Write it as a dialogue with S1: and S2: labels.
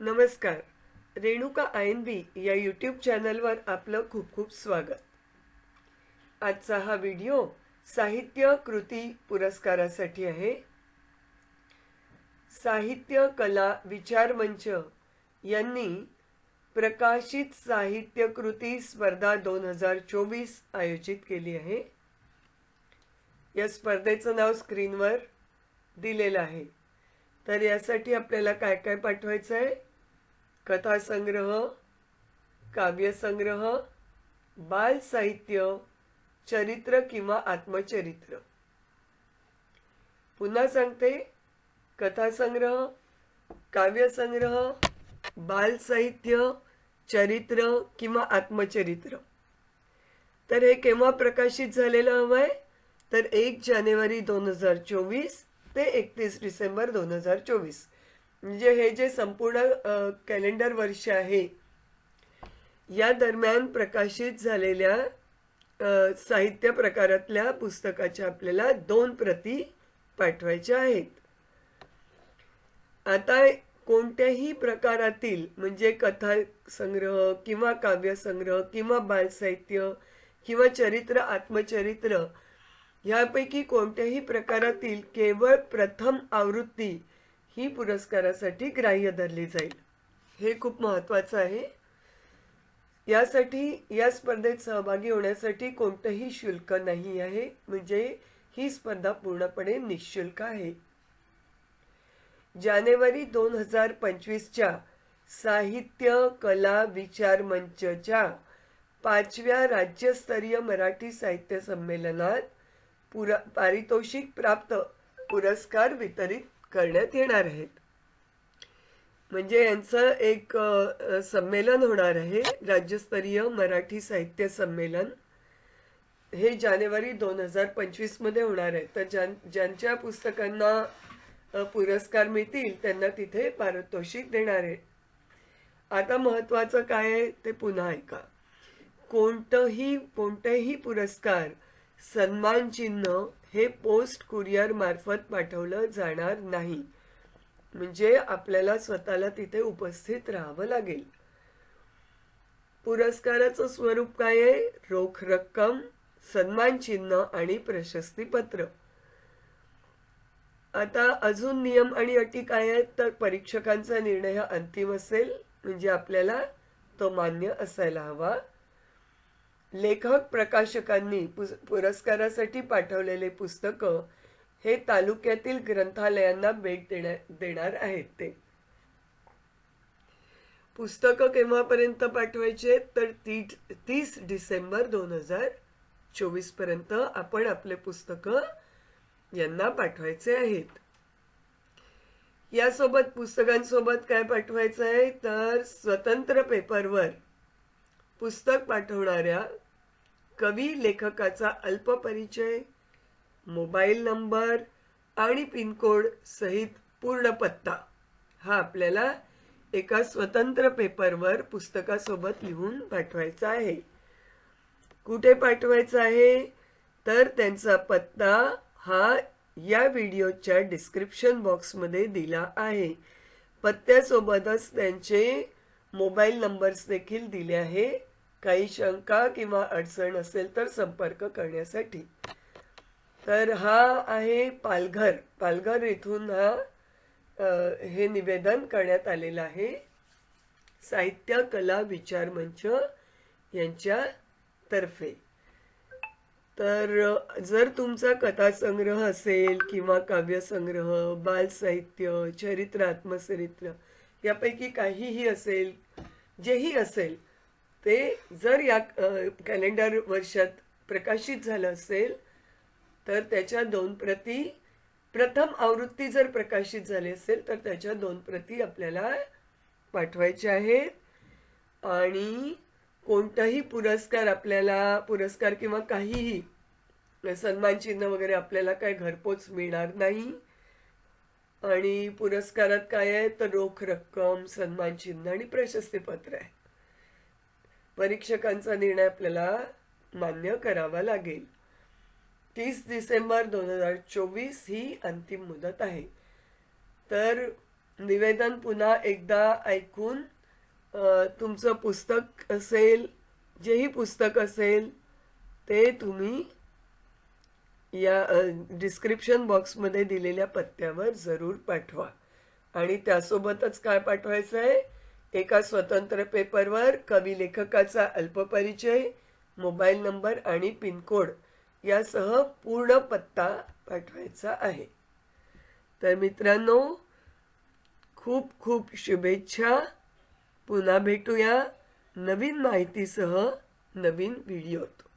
S1: नमस्कार. रेणुका आयन बी या यूट्यूब चॅनलवर आपलं खूप खूप स्वागत. आजचा हा व्हिडिओ साहित्य कृती पुरस्कारासाठी आहे. साहित्य कला विचार मंच यांनी प्रकाशित साहित्य कृती स्पर्धा दोन हजार चोवीस आयोजित केली आहे. या स्पर्धेचं नाव स्क्रीनवर दिलेलं आहे. तर यासाठी आपल्याला काय काय पाठवायचं आहे कथासंग्रह काव्यसंग्रह बाल साहित्य चरित्र किंवा आत्मचरित्र. पुन्हा सांगते कथासंग्रह काव्यसंग्रह बाल साहित्य चरित्र किंवा आत्मचरित्र. तर हे केव्हा प्रकाशित झालेलं हवं आहे तर एक जानेवारी दोन हजार चोवीस ते एकतीस डिसेंबर दोन हजार चोवीस. म्हणजे हे जे संपूर्ण कॅलेंडर वर्ष आहे या दरम्यान प्रकाशित झालेल्या साहित्य प्रकारातल्या पुस्तकाच्या आपल्याला दोन प्रती पाठवायच्या आहेत. आता कोणत्याही प्रकारातील म्हणजे कथा संग्रह किंवा काव्यसंग्रह किंवा बालसाहित्य किंवा चरित्र आत्मचरित्र ह्यापैकी कोणत्याही प्रकारातील केवळ प्रथम आवृत्ती ही पुरस्कारासाठी ग्राह्य धरली जाईल. हे खूप महत्वाचं आहे. यासाठी या स्पर्धेत सहभागी होण्यासाठी कोणतंही शुल्क नाही आहे. म्हणजे ही स्पर्धा पूर्णपणे निशुल्क आहे. जानेवारी दोन हजार पंचवीसच्या साहित्य कला विचार मंचच्या पाचव्या राज्यस्तरीय मराठी साहित्य संमेलनात पुरा पारितोषिक प्राप्त पुरस्कार वितरित करण्यात येणार आहेत. म्हणजे यांचं एक संमेलन होणार आहे राज्यस्तरीय मराठी साहित्य संमेलन. हे जानेवारी दोन हजार पंचवीसमध्ये होणार आहे. तर ज्यां ज्यांच्या पुस्तकांना पुरस्कार मिळतील त्यांना तिथे पारितोषिक देणार आहे. आता महत्वाचं काय आहे ते पुन्हा ऐका. कोणतंही कोणतेही पुरस्कार सन्मान चिन्ह हे पोस्ट कुरिअर मार्फत पाठवलं जाणार नाही. म्हणजे आपल्याला स्वतःला तिथे उपस्थित राहावं लागेल. पुरस्काराचं स्वरूप काय आहे? रोख रक्कम सन्मान चिन्ह आणि प्रशस्तीपत्र. आता अजून नियम आणि अटी काय आहेत? तर परीक्षकांचा निर्णय हा अंतिम असेल. म्हणजे आपल्याला तो मान्य असायला हवा. लेखक प्रकाशकांनी पुस- पुरस्कारासाठी पाठवलेले पुस्तकं हे तालुक्यातील ग्रंथालयांना भेट देण्या देणार आहेत ते. पुस्तकं केव्हापर्यंत पाठवायचे? तर ती तीस डिसेंबर दोन हजार चोवीसपर्यंत आपण आपले पुस्तकं यांना पाठवायचे आहेत. यासोबत पुस्तकांसोबत काय पाठवायचं आहे तर स्वतंत्र पेपरवर पुस्तक पाठवणाऱ्या कवी लेखकाचा अल्प परिचय मोबाईल नंबर आणि पिनकोड सहित पूर्ण पत्ता. हा आपल्याला एका स्वतंत्र पेपरवर पुस्तकासोबत लिहून पाठवायचा आहे. कुठे पाठवायचा आहे? तर त्यांचा पत्ता हा या व्हिडिओच्या डिस्क्रिप्शन बॉक्समध्ये दिला आहे. पत्त्यासोबतच त्यांचे मोबाईल नंबर्स देखील दिले आहे. काही शंका किंवा अडचण असेल तर संपर्क करण्यासाठी. तर हा आहे पालघर. पालघर इथून हा हे निवेदन करण्यात आलेलं आहे. साहित्य कला विचार मंच यांच्या तर्फे तर जर तुमचा कथासंग्रह असेल किंवा काव्यसंग्रह बाल साहित्य चरित्र आत्मचरित्र यापैकी काहीही असेल जेही असेल ते जर या कॅलेंडर वर्षात प्रकाशित झालं असेल तर त्याच्या दोन प्रती प्रथम आवृत्ती जर प्रकाशित झाली असेल तर त्याच्या दोन प्रती आपल्याला पाठवायच्या आहेत. आणि कोणताही पुरस्कार आपल्याला पुरस्कार किंवा काहीही सन्मानचिन्ह वगैरे आपल्याला काय घरपोच मिळणार नाही. आणि पुरस्कारात काय आहे? तर रोख रक्कम सन्मानचिन्ह आणि प्रशस्तीपत्र आहे. परीक्षकांचा निर्णय आपल्याला मान्य करावा लागेल. तीस डिसेंबर दोन हजार चोवीस ही अंतिम मुदत आहे. तर निवेदन पुन्हा एकदा ऐकून तुमचं पुस्तक असेल जेही पुस्तक असेल ते तुम्ही या डिस्क्रिप्शन बॉक्समध्ये दिलेल्या पत्त्यावर जरूर पाठवा. आणि त्यासोबतच काय पाठवायचं आहे एका स्वतंत्र पेपरवर कवी लेखकाचा अल्पपरिचय मोबाईल नंबर आणि पिनकोड यासह पूर्ण पत्ता पाठवायचा आहे. तर मित्रांनो खूप खूप शुभेच्छा. पुन्हा भेटूया नवीन माहितीसह नवीन व्हिडिओत.